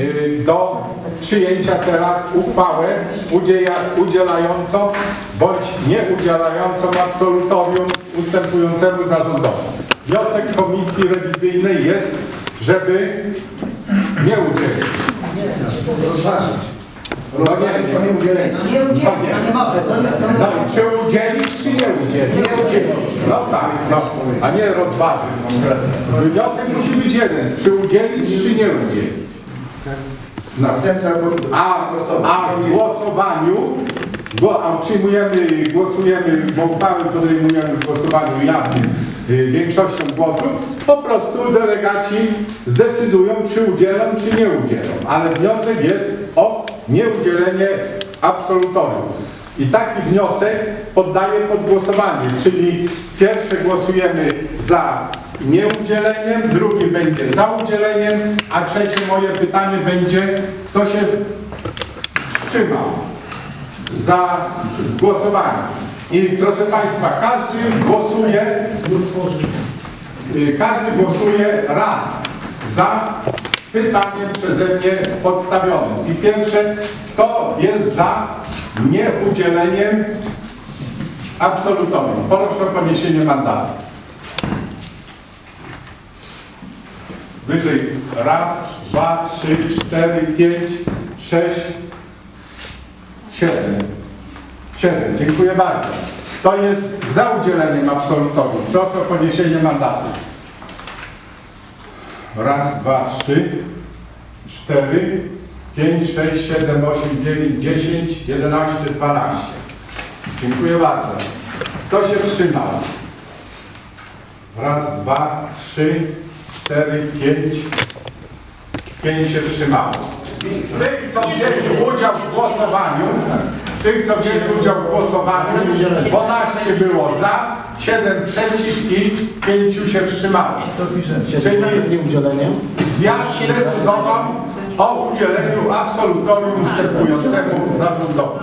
y, do przyjęcia teraz uchwałę udzielającą bądź nie udzielającą absolutorium ustępującemu zarządowi. Wniosek komisji rewizyjnej jest, żeby nie udzielić. Rozważyć. No nie, Rozważyć o nieudzielenie. No nie udzielić, no nie może. No, nie- no, nie- No czy udzielić, czy nie udzielić? Nie udzielić. No tak, no, a nie rozważyć. Wniosek musi być jeden, czy udzielić, czy nie udzielić. Następna A, a w głosowaniu, gło- a przyjmujemy, głosujemy, bo uchwałę podejmujemy w głosowaniu jawnym y, większością głosów, po prostu delegaci zdecydują, czy udzielą, czy nie udzielą. Ale wniosek jest o nieudzielenie absolutorium. I taki wniosek poddaję pod głosowanie, czyli pierwsze głosujemy za nieudzieleniem, drugi będzie za udzieleniem, a trzecie moje pytanie będzie, kto się wstrzymał za głosowaniem. I proszę Państwa, każdy głosuje, każdy głosuje raz za pytaniem przeze mnie podstawionym. I pierwsze, kto jest za nieudzieleniem absolutorium? Proszę o poniesienie mandatu. Wyżej. Raz, dwa, trzy, cztery, pięć, sześć, siedem. Siedem. Dziękuję bardzo. To jest za udzieleniem absolutorium. Proszę o poniesienie mandatu. Raz, dwa, trzy, cztery, pięć, sześć, siedem, osiem, dziewięć, dziesięć, jedenaście, dwanaście. Dziękuję bardzo. Kto się wstrzymał? Raz, dwa, trzy, cztery, pięć. Pięć się wstrzymało. Tych, co wzięli udział w głosowaniu, tych, co wzięli udział w głosowaniu, 12 było za, 7 przeciw i 5 się wstrzymało. Czyli zjazd zdecydował o udzieleniu absolutorium ustępującemu zarządowi.